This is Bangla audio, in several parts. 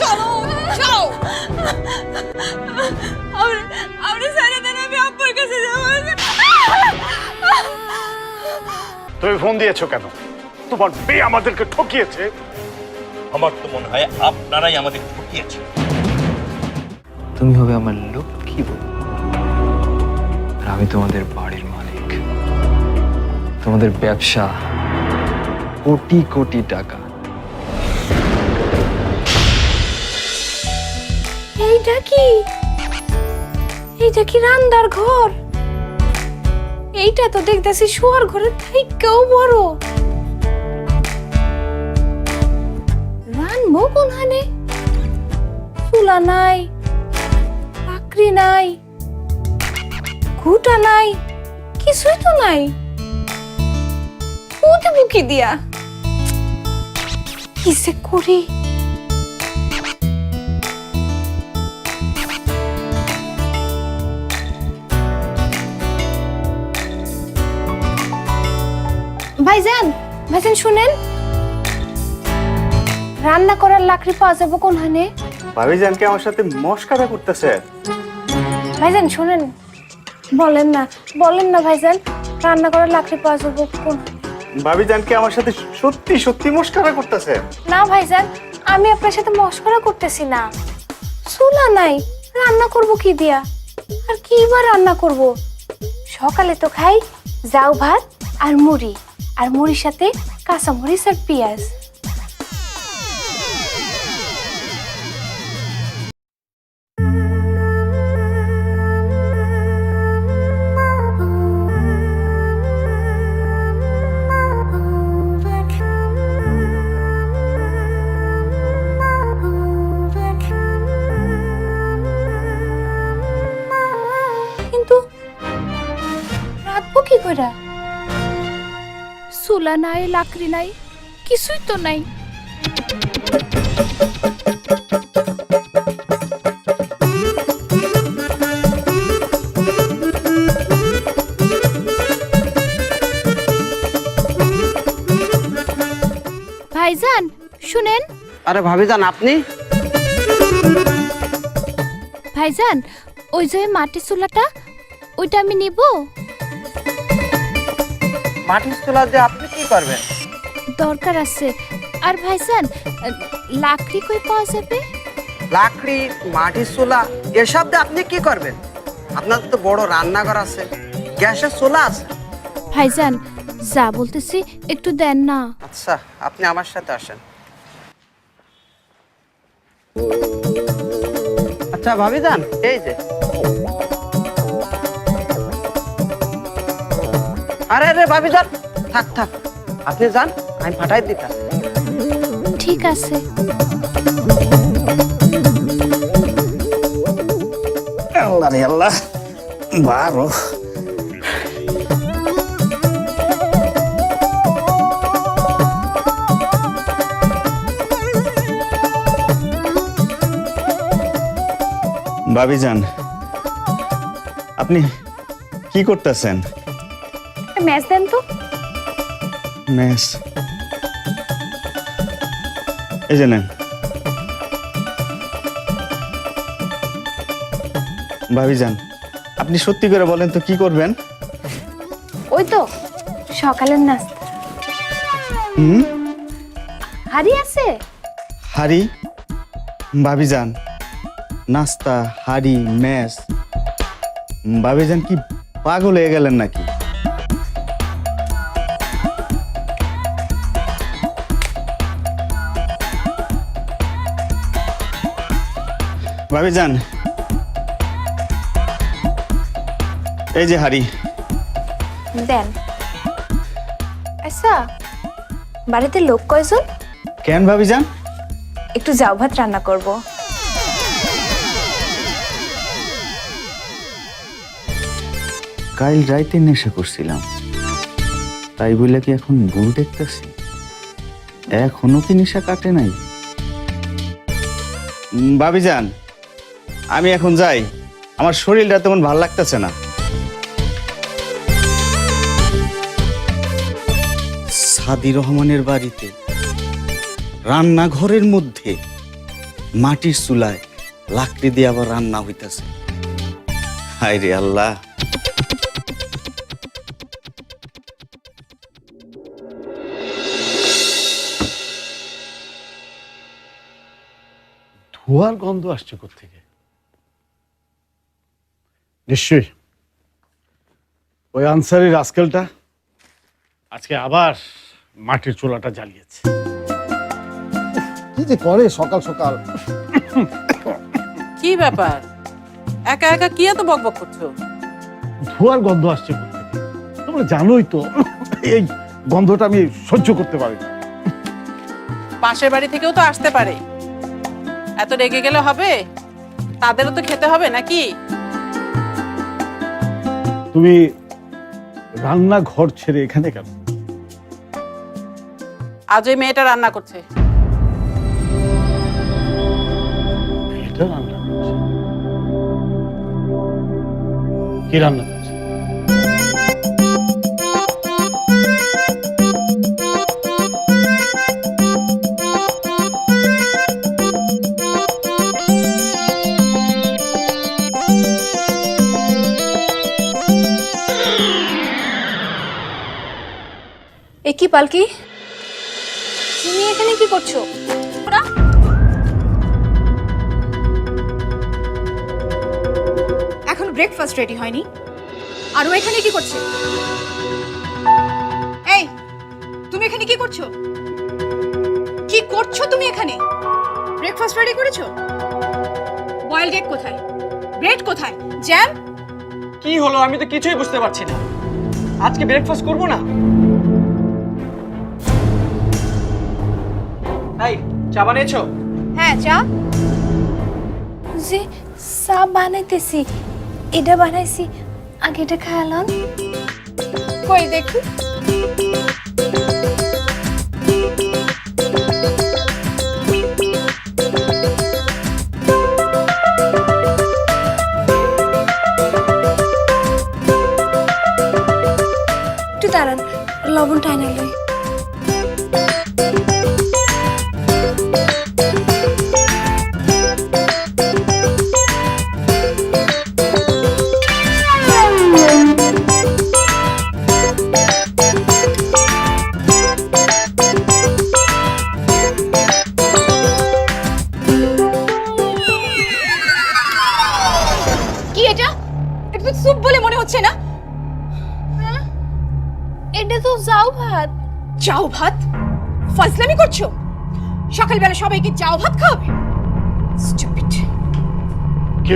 চলো চলো। আমরা আমরা সারা দিন আমি আব্বুর কাছে যাব। তুমি ফোন দিয়েছ কেন? তোমার মেয়ে আমাদেরকে ঠকিয়েছে। আমার তো মনে হয় আপনারাই আমাদের ঠকিয়েছেন তুমি হবে আমার লক্ষ্মী বউ। আমি তোমাদের বাড়ির মালিক। তোমাদের ব্যবসা কোটি কোটি টাকা। এইটা কি? এইটা কি রান্দার ঘর? এইটা তো দেখতেছি শোয়ার ঘরের থেকেও বড়। রানবো কোনখানে? চুলা নাই পাকড়ি নাই ঘুটা নাই, কিছুই তো নাই। ওতে বুকি দিয়া? কিসে করি। ভাইজান ভাইজান শুনেন। রান্না করার লাকড়ি পাওয়া যাবে কোনখানে? ভাবিজান কি আমার সাথে মস্কারা করতেছে। ভাইজান শুনেন। বলেন না বলেন না ভাইজান রান্না করার লাকড়ি পাওয়া যাবে কোন ভাবিজান আমার সাথে সত্যি সত্যি মস্কারা করতেছে। না ভাইজান, আমি আপনার সাথে মস্করা করতেছি না। চুলা নাই, রান্না করব কি দিয়া? আর কি বা রান্না করব? সকালে তো খাই যাও ভাত আর মুড়ি, আর মুড়ির সাথে কাঁচা মরিচ আর পেঁয়াজ। চুলা নাই লাকড়ি নাই কিছুই তো নাই। ভাইজান শুনেন। আরে ভাবিজান আপনি? ভাইজান ওই যে মাটির চুলাটা ওইটা আমি নিব? মাটির চুলা দিয়ে আপনি কি করবেন? দরকার আছে। আর ভাইজান লাকড়ি কই পাওয়া যাবে? লাকড়ি মাটির চুলা এসব দিয়ে আপনি কি করবেন? আপনার তো বড় রান্নাঘর আছে গ্যাসের চুলা আছে। ভাইজান যা বলতেছি একটু দেন না। আচ্ছা আপনি আমার সাথে আসেন। আচ্ছা ভাবি ভাবিজান এই যে। আরে রে ভাবিজান থাক থাক। আপনি যান আমি ফাটাই দিতাম। ঠিক আছে। আল্লাহ রে আল্লাহ। বারো। ভাবিজান আপনি কি করতেছেন? ম্যাচ দেন তো। মেস এই যে নেন। ভাবিজান আপনি সত্যি করে বলেন তো কি করবেন? ওই তো সকালের নাস্তা। হুম? হারি আছে? হাড়ি? ভাবিজান নাস্তা হাড়ি মেস ভাবিজান কি পাগল হয়ে গেলেন নাকি? ভাবিজান এই যে হাড়ি। দেন। আচ্ছা বাড়িতে লোক কয়জন? কেন ভাবি যান। একটু জাউ ভাত রান্না করব। কাল রাইতে নেশা করছিলাম। তাই বলে কি এখন ভুল দেখতেছি? এখনও কি নেশা কাটে নাই? উম, ভাবিজান আমি এখন যাই। আমার শরীরটা তেমন ভালো লাগতেছে না। সাদি রহমানের বাড়িতে, রান্নাঘরের মধ্যে, মাটির চুলায় লাকড়ি দিয়ে আবার রান্না হইতাছে। হায় রে আল্লাহ। ধোয়ার গন্ধ আসছে থেকে নিশ্চয়ই। ওই আনসারি রাস্কেলটা আজকে আবার মাটির চুলাটা জ্বালিয়েছে। কি যে করে সকাল সকাল? কি ব্যাপার? একা একা কি এত বকবক করছ? ধোয়ার গন্ধ আসছে থেকে। তোমরা জানোই তো এই গন্ধটা আমি সহ্য করতে পারি না। পাশের বাড়ি থেকেও তো আসতে পারে। এত রেগে গেলে হবে? তাদেরও তো খেতে হবে নাকি? তুমি রান্নাঘর ছেড়ে এখানে কেন? আজ ওই মেয়েটা রান্না করছে। মেয়েটা রান্না করছে? কি রান্না? কি পালকি? তুমি এখানে কি করছ? এখন ব্রেকফাস্ট রেডি হয়নি। আর ও এখানে কি করছে? এই, তুমি এখানে কি করছ? কি করছ তুমি এখানে? ব্রেকফাস্ট রেডি করেছ? বয়েলড এগ কোথায়? ব্রেড কোথায়? জ্যাম কি হলো? আমি তো কিছুই বুঝতে পারছি না। আজকে ব্রেকফাস্ট করব না? এই চা বানিয়েছো? হ্যাঁ চা। যে চা বানাইতেছি। এটা বানাইছি। আগে এটা খায়ালাম কই দেখি।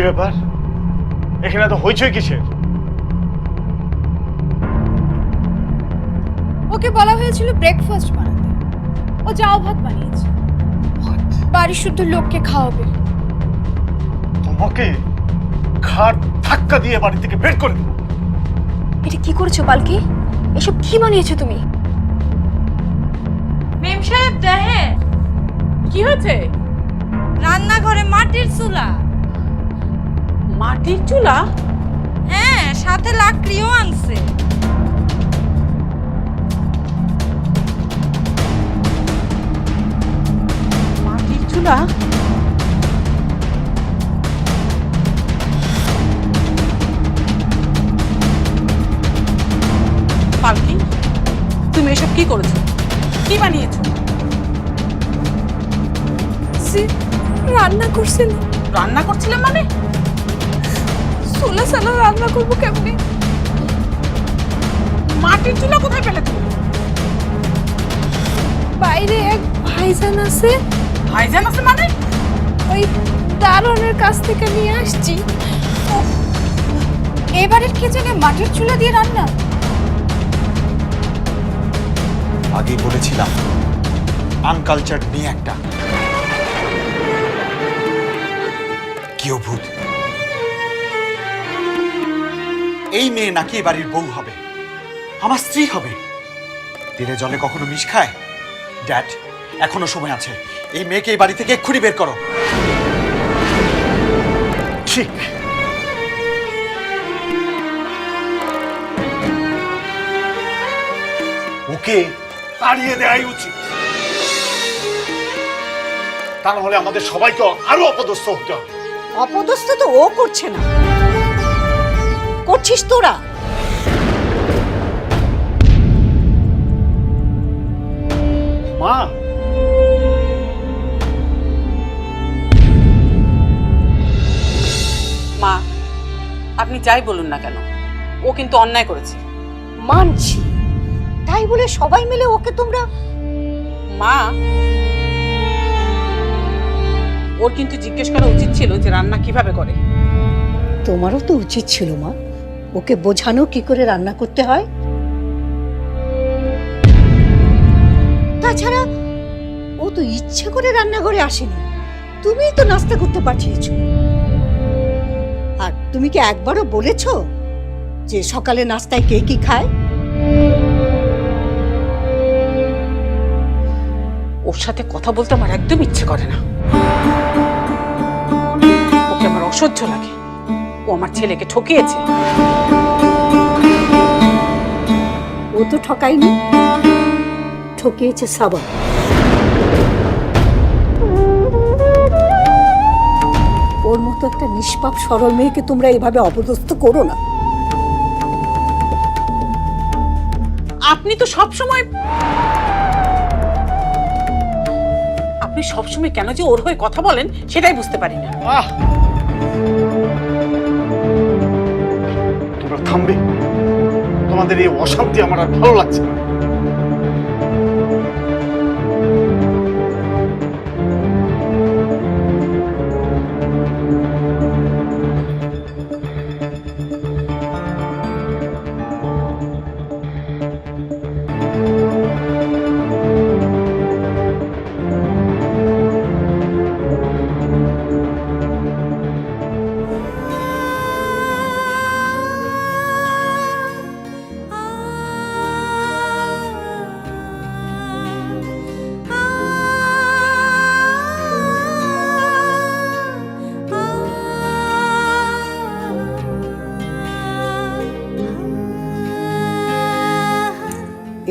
কি ব্যাপার? এখানে তো হইচই কিসের? ওকে বলা হয়েছিল ব্রেকফাস্ট বানাতে। ও চাও ভাত বানিয়েছে। বাড়ির শুদ্ধ লোককে খাওয়াবে। তোমাকে ঘাট ধাক্কা দিয়ে বাড়ি থেকে বের করে দেবো। এটা কি করেছ পালকি? এসব কি বানিয়েছো তুমি? মেম সাহেব দেখে কি হয়েছে? রান্নাঘরে মাটির চুলা। মাটির চুলা? হ্যাঁ সাথে লাকড়িও আনছে। মাটির চুলা? পালকি তুমি এসব কি করেছ? কি বানিয়েছো? রান্না করছিল। রান্না করছিলে মানে? সোলা সালা রান্না করব কেমনে? মাটির চুলা কোথায় পেলে তুমি বাইরে এক ভাইজান আছে। ভাইজান আছে মানে? ওই দারোয়ানের কাছ থেকে নিয়ে আসছি। এবারের কিচেনে মাটির চুলা দিয়ে রান্না? আগেই বলেছিলাম আনকালচার নিয়ে একটা। কি অভূত। এই মেয়ে নাকি এ বাড়ির বউ হবে? আমার স্ত্রী হবে? তীরে জলে কখনো মিশ খায়? ড্যাড এখনও সময় আছে। এই মেয়েকে এই বাড়ি থেকে এক্ষুনি বের করো। ঠিক। ওকে তাড়িয়ে দেওয়াই উচিত। তা না হলে আমাদের সবাইকে আরও অপদস্থ হতে হবে। অপদস্থ তো ও করছে না। করছিস তোরা? মা! মা আপনি যাই বলুন না কেন? ও কিন্তু অন্যায় করেছে। মানছি। তাই বলে সবাই মিলে ওকে তোমরা মা! ওর কিন্তু জিজ্ঞেস করা উচিত ছিল যে রান্না কীভাবে করে। তোমারও তো উচিত ছিল মা। ওকে বোঝানো কি করে রান্না করতে হয়? তাছাড়া ও তো ইচ্ছে করে রান্নাঘরে আসেনি। তুমিই তো নাস্তা করতে পাঠিয়েছো। আর তুমি কি একবারও বলেছ যে সকালে নাস্তায় কে কি খায়? ওর সাথে কথা বলতে আমার একদম ইচ্ছে করে না। ওকে আমার অসহ্য লাগে। আমার ছেলেকে ঠকিয়েছে। ও তো ঠকায়নি। ঠকিয়েছে সাবা ওর মতো একটা নিষ্পাপ সরল মেয়েকে তোমরা এভাবে অপদস্থ করো না। আপনি তো সব সময় আপনি সব সময় কেন যে ওর হয়ে কথা বলেন সেটাই বুঝতে পারি না। থামবে। তোমাদের এই অশান্তি আমার আর ভালো লাগছে না।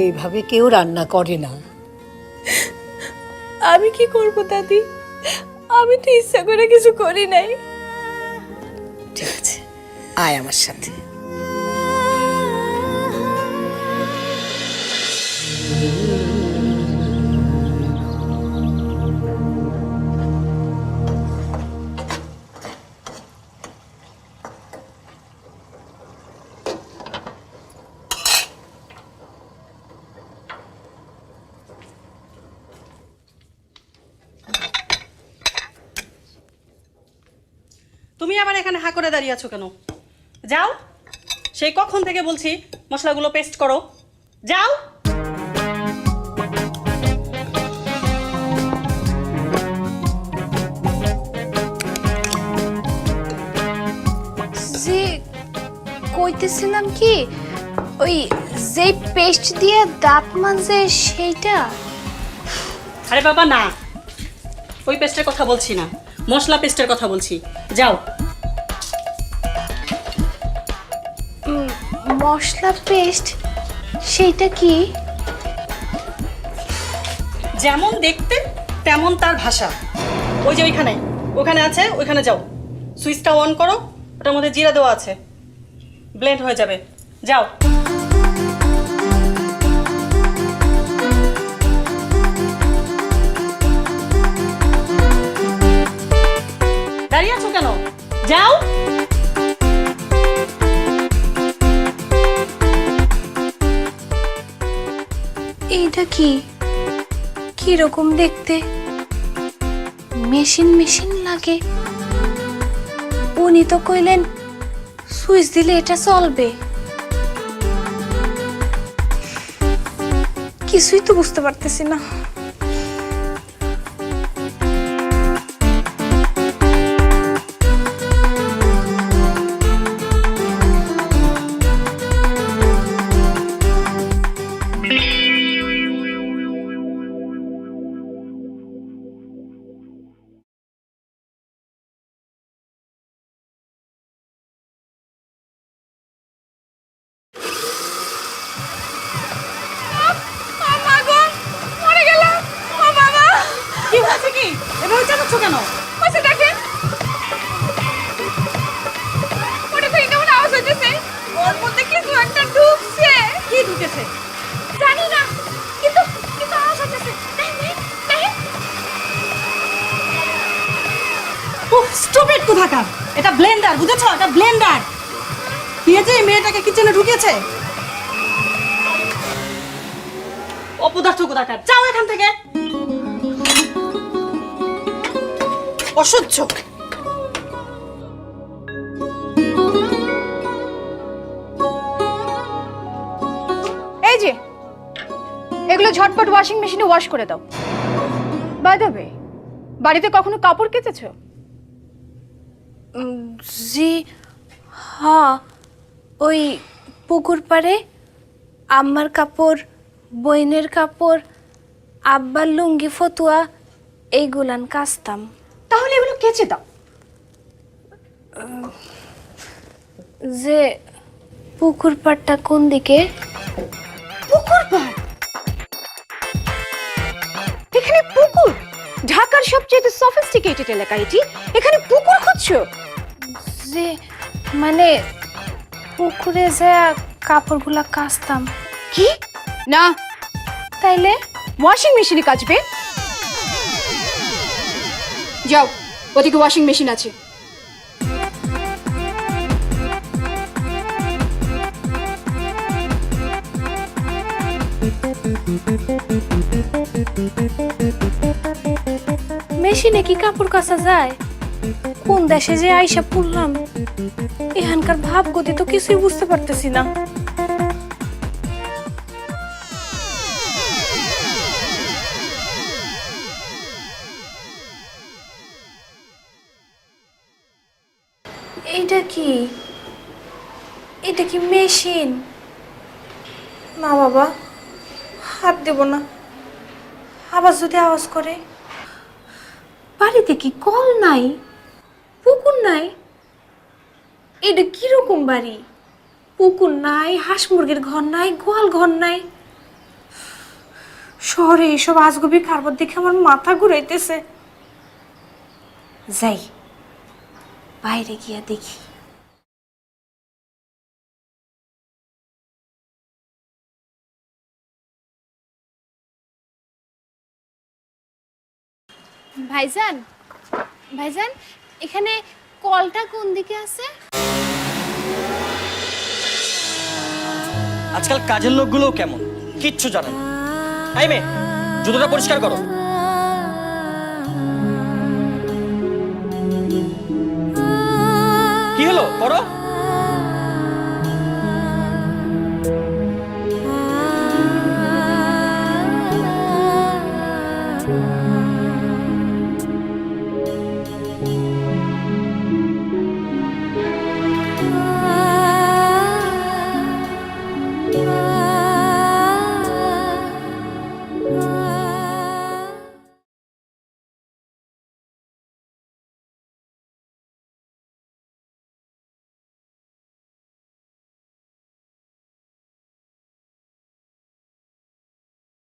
এইভাবে কেউ রান্না করে না। আমি কি করব, দাদি? আমি তো ইচ্ছা করে কিছু করি নাই। ঠিক আছে, আয় আমার সাথে। তুমি আবার এখানে হা করে দাঁড়িয়ে আছো কেন? যাও। সেই কখন থেকে বলছি মশলাগুলো পেস্ট করো। যাও। যে কইতেছিলাম কি ওই যে পেস্ট দিয়ে দাঁত মাজে সেইটা? আরে বাবা না। ওই পেস্টের কথা বলছি না। মশলা পেস্টের কথা বলছি। যাও। মশলা পেস্ট সেইটা কি? যেমন দেখতে, তেমন তার ভাষা। ওই যে ওইখানে, ওখানে আছে, ওইখানে যাও। সুইচটা অন করো, ওটার মধ্যে জিরা দেওয়া আছে। ব্লেন্ড হয়ে যাবে। যাও। দাঁড়িয়ে আছো কেন? যাও। কি? কি রকম দেখতে? মেশিন মেশিন লাগে। উনি তো কইলেন, সুইচ দিলে এটা চলবে। কিছুই তো বুঝতে পারতেছি না। জানি না। কিন্তু কিন্তু আওয়াজ উফ স্টুপিড কোথাকার। এটা ব্লেন্ডার বুঝেছ? এটা ব্লেন্ডার কে যে মেয়েটাকে কিচেনে ঢুকিয়েছে? অপদার্থ কোথাকার। যাও এখান থেকে। অসহ্য। এগুলো ঝটপট ওয়াশিং মেশিনে ওয়াশ করে দাও। বাই দ্য ওয়ে বাড়িতে কখনো কাপড় কেচেছো? জি হ্যাঁ। ওই পুকুর পাড়ে আম্মার কাপড় বইনের কাপড় আব্বার লুঙ্গি ফতুয়া এইগুলান কাচতাম। তাহলে এগুলো কেচে দাও। যে পুকুর পাড়টা কোন দিকে? পুকুর পাড়? এখানে পুকুর। ঢাকার সবচেয়ে সফিস্টিকেটেড এলাকা এটি। এখানে পুকুর খুঁজছো? যে মানে পুকুরে যে কাপড়গুলা কাচতাম। কি? না। তাইলে? ওয়াশিং মেশিনে কাচবে। যাও ওদিকে ওয়াশিং মেশিন আছে। মেশিনে কি কাপড় কাচা যায়। কোন দেশে যে আইসা পড়লাম, এখানকার ভাব গতি তো কিছুই বুঝতে পারতেছি না। এইটা কি? এটা কি মেশিন? না বাবা, হাত দেব না। আবার যদি আওয়াজ করে? বাড়িতে কি কল নাই? পুকুর নাই? এটা কীরকম বাড়ি? পুকুর নাই, হাঁস মুরগির ঘর নাই, গোয়াল ঘর নাই। শহরে এসব আজগুবি কারবার দেখে আমার মাথা ঘুরাইতেছে। যাই, বাইরে গিয়া দেখি। ভাইজান ভাইজান, এখানে কলটা কোন দিকে আছে? আজকাল কাজের লোকগুলোও কেমন? কিচ্ছু জানে না। এই জুতোটা পরিষ্কার করো। কি হলো? করো।